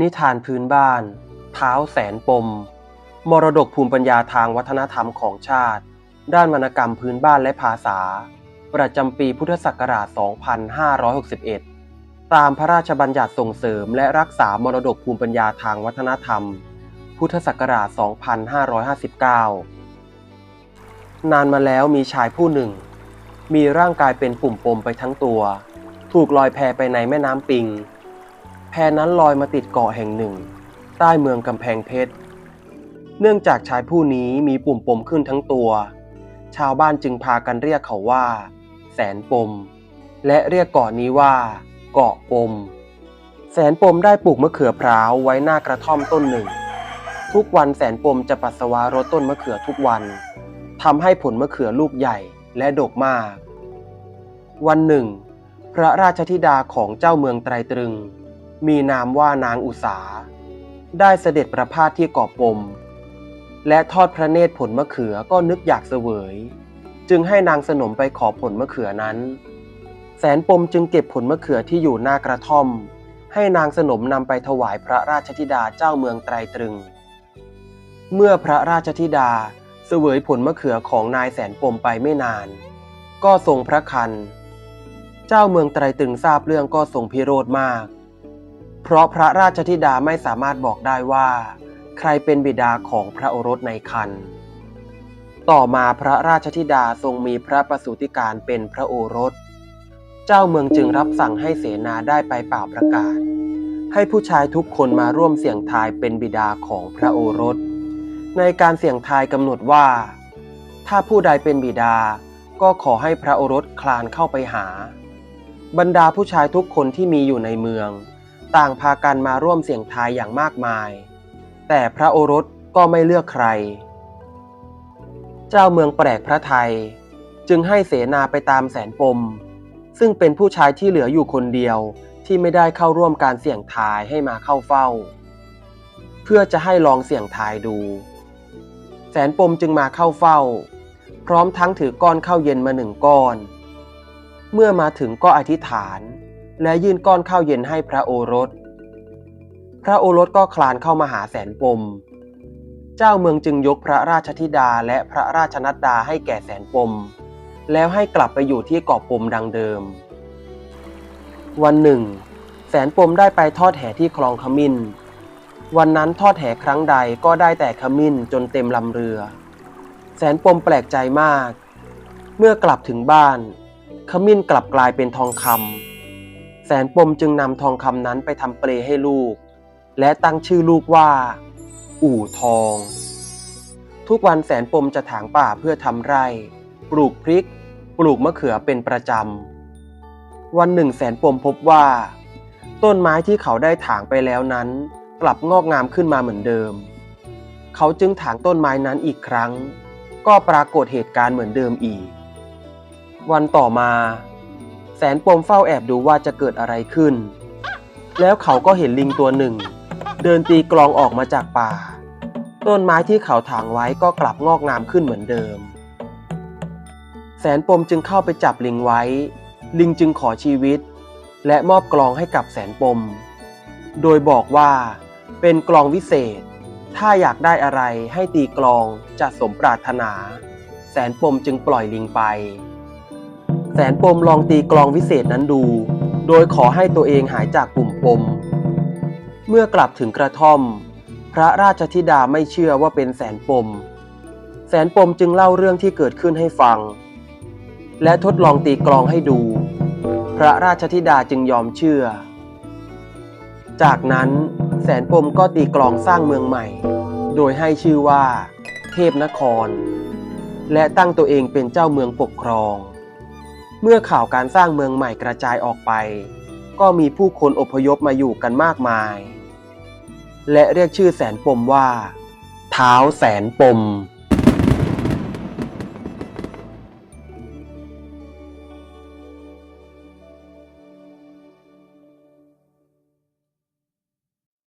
นิทานพื้นบ้าน เท้าแสนปม มรดกภูมิปัญญาทางวัฒนธรรมของชาติ ด้านวรรณกรรมพื้นบ้านและภาษา ประจำปีพุทธศักราช 2561 ตามพระราชบัญญัติส่งเสริมและรักษามรดกภูมิปัญญาทางวัฒนธรรม พุทธศักราช 2559 นานมาแล้วมีชายผู้หนึ่ง มีร่างกายเป็นปุ่มปมไปทั้งตัว ถูกลอยแพไปในแม่น้ำปิง นั้นลอยมาติดเกาะแห่งหนึ่ง ใต้เมืองกำแพงเพชร เนื่องจากชายผู้นี้มีปุ่มปมขึ้นทั้งตัว ชาวบ้านจึงพากันเรียกเขาว่า แสนปม และเรียกเกาะนี้ว่า เกาะปม แสนปมได้ปลูกมะเขือพร้าวไว้หน้ากระท่อมต้นหนึ่ง ทุกวันแสนปมจะปัสสาวะรดต้นมะเขือทุกวันทำให้ผลมะเขือลูกใหญ่และดกมาก วันหนึ่ง พระราชธิดาของเจ้าเมืองไตรตรึง มีนามว่านางอุสา ได้เสด็จประพาสที่เกาะปม และทอดพระเนตรผลมะเขือก็นึกอยากเสวย จึงให้นางสนมไปขอผลมะเขือนั้น แสนปมจึงเก็บผลมะเขือที่อยู่หน้ากระท่อม ให้นางสนมนำไปถวายพระราชธิดาเจ้าเมืองไตรตรึง เมื่อพระราชธิดาเสวยผลมะเขือของนายแสนปมไปไม่นาน ก็ทรงพระคัน เจ้าเมืองไตรตรึงทราบเรื่องก็ทรงพิโรธมาก เพราะพระราชธิดาไม่สามารถบอกได้ว่า ใครเป็นบิดาของพระโอรสในคันต่อมาพระราชธิดาทรงมีพระประสูติการเป็นพระโอรส เจ้าเมืองจึงรับสั่งให้เสนาได้ไปเป่าประกาศ ให้ผู้ชายทุกคนมาร่วมเสี่ยงทายเป็นบิดาของพระโอรส ในการเสี่ยงทายกำหนดว่า ถ้าผู้ใดเป็นบิดาก็ขอให้พระโอรสคลานเข้าไปหา บรรดาผู้ชายทุกคนที่มีอยู่ในเมือง ต่างพากันมาร่วมเสี่ยงทายอย่างมากมาย แต่พระโอรสก็ไม่เลือกใคร เจ้าเมืองแปลกพระไทย จึงให้เสนาไปตามแสนปม ซึ่งเป็นผู้ชายที่เหลืออยู่คนเดียวที่ไม่ได้เข้าร่วมการเสี่ยงทายให้มาเข้าเฝ้า เพื่อจะให้ลองเสี่ยงทายดู แสนปมจึงมาเข้าเฝ้า พร้อมทั้งถือก้อนข้าวเย็นมาหนึ่งก้อน เมื่อมาถึงก็อธิษฐาน และยื่นก้อนข้าวเย็นให้พระโอรส พระโอรสก็คลานเข้ามาหาแสนปม เจ้าเมืองจึงยกพระราชธิดาและพระราชนัดดาให้แก่แสนปม แล้วให้กลับไปอยู่ที่เกาะปมดังเดิม วันหนึ่ง แสนปมได้ไปทอดแห่ที่คลองขมิ้น วันนั้นทอดแห่ครั้งใดก็ได้แต่ขมิ้นจนเต็มลำเรือ แสนปมแปลกใจมาก เมื่อกลับถึงบ้าน ขมิ้นกลับกลายเป็นทองคำ แสนปมจึงนำทองคำนั้นไปทำเปลให้ลูก และตั้งชื่อลูกว่า อู่ทอง ทุกวันแสนปมจะถางป่าเพื่อทำไร่ ปลูกพริก ปลูกมะเขือเป็นประจำ วันหนึ่งแสนปมพบว่า ต้นไม้ที่เขาได้ถางไปแล้วนั้น กลับงอกงามขึ้นมาเหมือนเดิม เขาจึงถางต้นไม้นั้นอีกครั้ง ก็ปรากฏเหตุการณ์เหมือนเดิมอีก วันต่อมา แสนปมเฝ้าแอบดูว่าจะเกิดอะไรขึ้น แล้วเขาก็เห็นลิงตัวหนึ่ง เดินตีกลองออกมาจากป่า ต้นไม้ที่เขาถางไว้ก็กลับงอกงามขึ้นเหมือนเดิม แสนปมจึงเข้าไปจับลิงไว้ ลิงจึงขอชีวิต และมอบกลองให้กับแสนปม โดยบอกว่าเป็นกลองวิเศษ ถ้าอยากได้อะไรให้ตีกลองจะสมปรารถนา แสนปมจึงปล่อยลิงไป แสนปมลองตีกลองวิเศษนั้นดู โดยขอให้ตัวเองหายจากปุ่มปม เมื่อกลับถึงกระท่อม พระราชธิดาไม่เชื่อว่าเป็นแสนปม แสนปมจึงเล่าเรื่องที่เกิดขึ้นให้ฟัง และทดลองตีกลองให้ดู พระราชธิดาจึงยอมเชื่อ จากนั้นแสนปมก็ตีกลองสร้างเมืองใหม่ โดยให้ชื่อว่า เทพนคร และตั้งตัวเองเป็นเจ้าเมืองปกครอง เมื่อข่าวการสร้างเมืองใหม่กระจายออกไป ก็มีผู้คนอพยพมาอยู่กันมากมาย และเรียกชื่อแสนปมว่า เท้าแสนปม